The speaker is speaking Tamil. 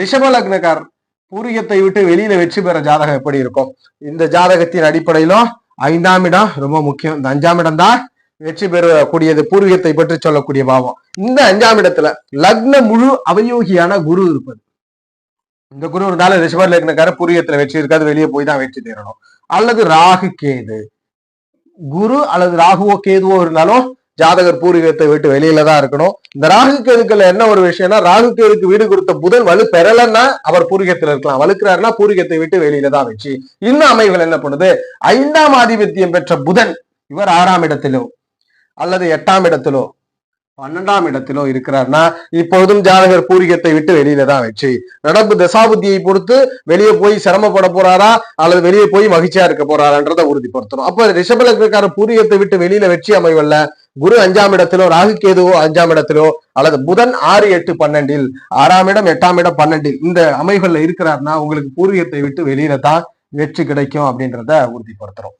ரிஷப லக்னக்கார் பூரியத்தை விட்டு வெளியில வெற்றி பெற ஜாதகம் எப்படி இருக்கும்? இந்த ஜாதகத்தின் அடிப்படையிலும் ஐந்தாம் இடம் ரொம்ப முக்கியம். இந்த அஞ்சாம் இடம் தான் வெற்றி பெறக்கூடியது பூர்வீகத்தை பற்றி சொல்லக்கூடிய பாவம். இந்த அஞ்சாம் இடத்துல லக்ன முழு அவயோகியான குரு இருப்பது. இந்த குரு இருந்தாலும் ரிஷப லக்னக்கார பூர்வீகத்துல வெற்றி இருக்காது வெளியே போய் தான் வெற்றி தேரணும் அல்லது ராகு கேது. குரு அல்லது ராகுவோ கேதுவோ இருந்தாலும் ஜாதகர் பூர்வீகத்தை விட்டு வெளியில தான் இருக்கணும். இந்த ராகு கேதுக்கள் என்ன ஒரு விஷயம்னா ராகு கேதுக்கு வீடு கொடுத்த புதன் வலு பெறலன்னா அவர் பூர்வீகத்துல இருக்கலாம். வலுக்கிறாருன்னா பூர்வீகத்தை விட்டு வெளியில தான் வச்சு இன்னும் அமைவில் என்ன பண்ணுது? ஐந்தாம் ஆதிபத்தியம் பெற்ற புதன் இவர் ஆறாம் இடத்திலோ அல்லது எட்டாம் இடத்திலோ பன்னெண்டாம் இடத்திலோ இருக்கிறார்னா இப்பொழுதும் ஜாதகர் பூர்வீகத்தை விட்டு வெளியில தான் வச்சு நடப்பு தசாபுத்தியை பொறுத்து வெளியே போய் சிரமப்பட போறாரா அல்லது வெளியே போய் மகிழ்ச்சியா இருக்க போறாரான்றதை உறுதிப்படுத்தணும். அப்ப ரிஷபலக்கார பூர்வீகத்தை விட்டு வெளியில வச்சு அமைவல்ல. குரு அஞ்சாம் இடத்திலோ ராகு கேதுவோ அஞ்சாம் இடத்திலோ அல்லது புதன் ஆறு எட்டு பன்னெண்டில் ஆறாம் இடம் எட்டாம் இடம் பன்னெண்டில் இந்த அமைகள்ல இருக்கிறாருன்னா உங்களுக்கு பூர்வீகத்தை விட்டு வெளியில தான் வெற்றி கிடைக்கும் அப்படின்றத உறுதிப்படுத்துறோம்.